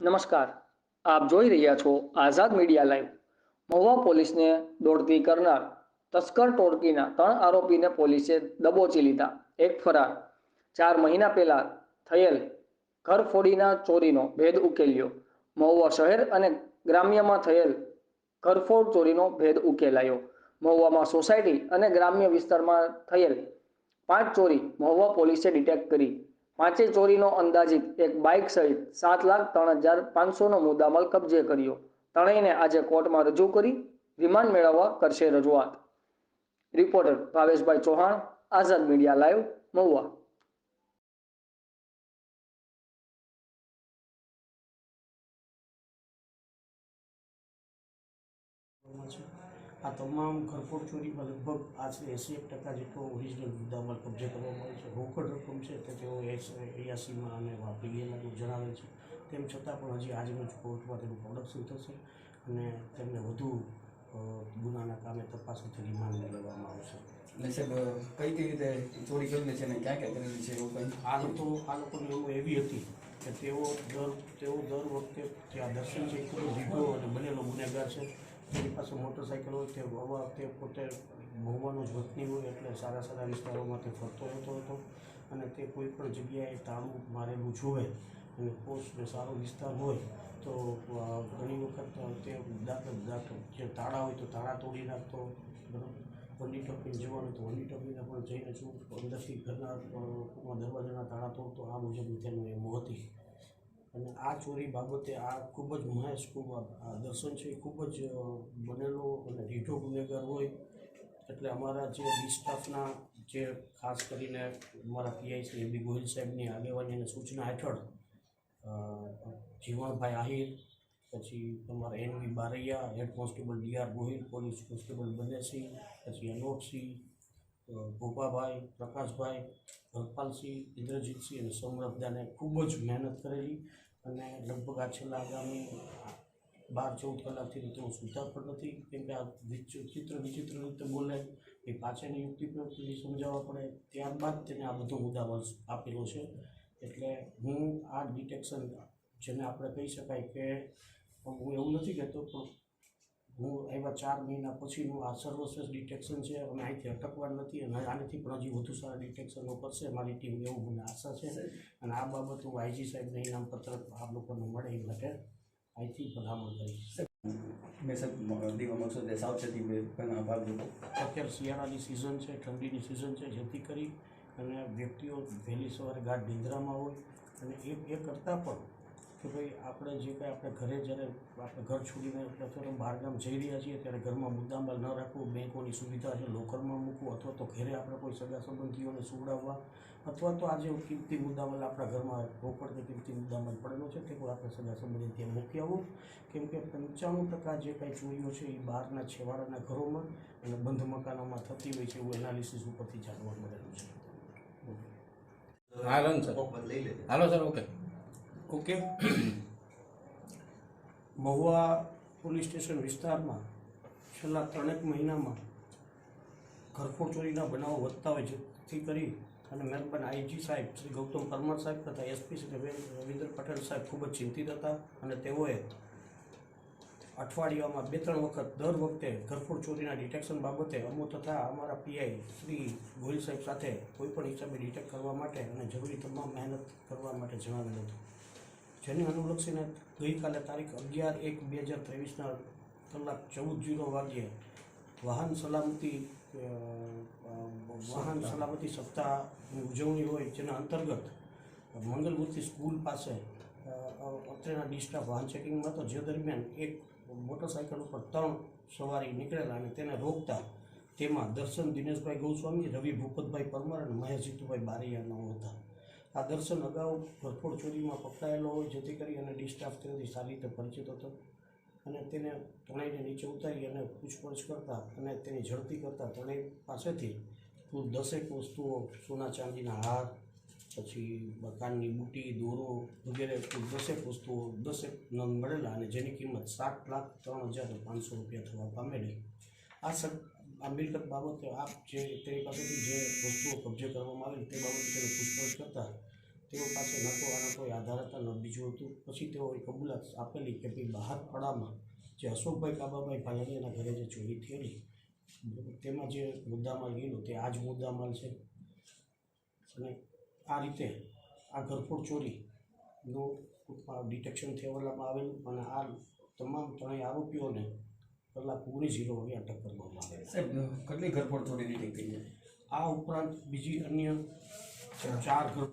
નમસ્કાર. આપ જોઈ રહ્યા છો આઝાદ મીડિયા લાઈવ. મહુવા પોલીસને દોડતી કરનાર, તસ્કર ટોળકીના ત્રણ આરોપીને પોલીસે દબોચી લીધા. એક ફરાર. ચાર મહિના પહેલા થયેલ ઘરફોડીના ચોરીનો ભેદ ઉકેલ્યો. મહુવા શહેર અને ગ્રામ્યમાં થયેલ ઘરફોડ ચોરીનો ભેદ ઉકેલાયો. મહુવામાં સોસાયટી અને ગ્રામ્ય વિસ્તારમાં થયેલ પાંચ ચોરી મહુવા પોલીસે ડિટેક્ટ કરી. પાંચેય ચોરીનો અંદાજિત એક બાઇક સહિત સાત લાખ ત્રણ હજાર પાંચસોનો મુદ્દામાલ કબજે કર્યો. ત્રણેયને આજે કોર્ટમાં રજૂ કરી રિમાન્ડ મેળવવા કરશે રજૂઆત. Reporter Bhaveshbhai Chauhan, Azad media live Mahuva. આ તમામ ઘરફોડ ચોરીમાં લગભગ આશરે એંસી એક ટકા જેટલો ઓરિજિનલ મુદ્દામાં કબજે કરવામાં આવે છે. રોકડ રકમ છે તે તેઓ એયાસીમાં અને વાપરી ગયેલાનું જણાવે છે. તેમ છતાં પણ હજી આજરોજ કોર્ટમાં તેનું પ્રોડક્શન થશે અને તેમને વધુ ગુનાના કામે તપાસ અર્થે રિમાન્ડ લેવામાં આવશે. એટલે કઈ કઈ રીતે ચોરી કરીને છે અને ક્યાં ક્યાં કરેલી છે એવું કંઈ આ લોકો આ લોકોની એવું એવી હતી કે તેઓ દર તેઓ દર વખતે ત્યાં આ દર્શન છે ખૂબ જ અને બનેલો ગુનેગાર છે. તેની પાસે મોટરસાઇકલ હોય, તે વવા, તે પોતે મહુવાનું જ વતની હોય એટલે સારા સારા વિસ્તારોમાં તે ફરતો રહેતો હતો. અને તે કોઈ પણ જગ્યાએ તાળું મારેલું જોવે અને પોસ્ટ સારો વિસ્તાર હોય, તો ઘણી વખત તે જે તાળા હોય તો તાળા તોડી નાખતો, બરાબર? વંડી ટપીને જવાનું તો વંડી ટપીને પણ જઈને શું અંદરથી ઘરના દરવાજાના તાળા તોડતો, આ મુજબની તેનું એમ હતી. અને આ ચોરી બાબતે આ ખૂબ જ મહેશ ખૂબ દર્શન છે એ ખૂબ જ બનેલો અને રીઢો ગુનેગાર હોય. એટલે અમારા જે ડી સ્ટાફના જે ખાસ કરીને અમારા પીઆઈ શ્રી બી ગોહિલ સાહેબની આગેવાની અને સૂચના હેઠળ જીવણભાઈ આહિર, પછી તમારા N V Baraiya, head constable D R Gohil, police constable Banesinh પછી અનોપસિંહ ભોપાભાઈ, પ્રકાશભાઈ ભગપાલસિંહ ઇન્દ્રજીતસિંહ અને સૌરભદાને ખૂબ જ મહેનત કરેલી અને લગભગ આ છેલ્લા આગામી બાર, ચૌદ કલાકથી તો સુધાર પણ નથી. કેમ કે આ ચિત્ર, વિચિત્ર રીતે બોલે, એ પાછળની યુક્તિ પણ સમજાવવા પડે. ત્યારબાદ તેને આ બધો મુદ્દામાલ આપેલો છે. એટલે હું આ ડિટેક્શન, જેને આપણે કહી શકાય કે, હું એવું નથી કહેતો, પણ હું આવ્યા ચાર મહિના પછીનું આ સર્વશ્રેષ્ઠ ડિટેક્શન છે અને અહીંથી અટકવા નથી અને આનાથી પણ હજી વધુ સારા ડિટેક્શનો કરશે મારી ટીમ એવું મને આશા છે. અને આ બાબત હું આઈજી સાહેબને ઇનામ પત્રક આ લોકોને મળે એ માટે અહીંથી ભલામણ કરીશ. મેં સાહેબ દીવા તે સાવચેતી ભાગરૂપ અત્યારે શિયાળાની સિઝન છે ઠંડીની સિઝન છે જેથી કરી અને વ્યક્તિઓ વહેલી સવારે ગાઢ નિંદ્રામાં હોય અને એ એ કરતાં પણ કે ભાઈ આપણે જે કાંઈ આપણે ઘરે જ્યારે આપણે ઘર છોડીને અથવા બહારગામ જઈ રહ્યા છીએ ત્યારે ઘરમાં મુદ્દામાલ ન રાખવું બેંકોની સુવિધા છે લોકરમાં મૂકવું અથવા તો ઘરે આપણે કોઈ સગા સંબંધીઓને સુવડાવવા અથવા તો આજે કિંમતી મુદ્દામાલ આપણા ઘરમાં રોકડ કે કિંમતી મુદ્દામાલ પડેલો છે તે કોઈ આપણે સગા સંબંધી ત્યાં મૂકી આવવું કેમ કે પંચાણું ટકા જે કાંઈ ચોરીઓ છે એ બહારના છેવાડાના ઘરોમાં અને બંધ મકાનોમાં થતી હોય છે એવું એનાલિસિસ ઉપરથી જાણવા મળેલું છે. હા sir. Hello sir okay. Okay. Mahuva police station વિસ્તારમાં છેલ્લા ત્રણેક મહિનામાં ઘરફોડ ચોરીના બનાવો વધતા હોય જેથી કરી અને મહેરબાન આઈજી સાહેબ, શ્રી ગૌતમ પરમાર સાહેબ તથા એસપી શ્રી રવિન્દ્ર પટેલ સાહેબ ખૂબ જ ચિંતિત હતા અને તેઓએ અઠવાડિયામાં બે ત્રણ વખત દર વખતે ઘરફોડ ચોરીના ડિટેક્શન બાબતે અમો તથા અમારા પીઆઈ શ્રી ગોહિલ સાહેબ સાથે કોઈપણ હિસાબે ડિટેક્ટ કરવા માટે અને જરૂરી તમામ મહેનત કરવા માટે જણાવેલ હતું. જેને અનુલક્ષીને ગઈકાલે તારીખ અગિયાર એક બે હજાર ત્રેવીસના કલાક ચૌદ જીરો વાગ્યે વાહન સલામતી વાહન સલામતી સપ્તાહની ઉજવણી હોય જેના અંતર્ગત મંગલમૂર્તિ સ્કૂલ પાસે અત્રેના ડિસ્ટાફ વાહન ચેકિંગમાં હતો જે દરમિયાન એક મોટરસાઇકલ ઉપર ત્રણ સવારી નીકળેલા અને તેને રોકતા તેમાં દર્શન દિનેશભાઈ ગોસ્વામી રવિ ભૂપતભાઈ પરમાર અને મહેશ જીતુભાઈ બારૈયા હતા. આ દર્શન અગાઉ ભરપૂર ચોરીમાં પકડાયેલો હોય, જેથી કરી અને ડિસ્ટાફ તેનાથી સારી રીતે પરિચિત હતો અને તેને ત્રણેયને નીચે ઉતારી અને પૂછપરછ કરતા અને તેની ઝડપી કરતા ત્રણેય પાસેથી કુલ દસેક વસ્તુઓ સોના ચાંદીના હાર, પછી કાનની બુટી, દોરો વગેરે કુલ દસેક વસ્તુઓ, દસેક નંગ મળેલા અને જેની કિંમત સાત લાખ ત્રણ હજાર પાંચસો રૂપિયા થવા પામેલી. આ આ મિલકત બાબતે આપ જે તેની પાસેથી જે વસ્તુઓ કબજે કરવામાં આવેલી તે બાબતે તેને પૂછપરછ કરતા તેઓ પાસે ન તો આના કોઈ આધાર હતા, ન બીજું હતું. પછી તેઓએ કબૂલાત આપેલી કે ભાઈ બહાર પડામાં જે અશોકભાઈ કાબાભાઈ ભાયાણીના ઘરે જે ચોરી થયેલી, તેમાં જે મુદ્દામાલ ગયેલો, તે આ જ મુદ્દામાલ છે. અને આ રીતે આ ઘરફોડ ચોરીનું ડિટેક્શન થયેલામાં આવેલું અને આ તમામ ત્રણેય આરોપીઓને કલાક પૂરી ઝીરો વાગે અટક કરવામાં આવે સાહેબ કેટલી ઘરફોડ ચોરી ડિટેક્ટ થઈ છે? આ ઉપરાંત બીજી અન્ય ચાર ઘર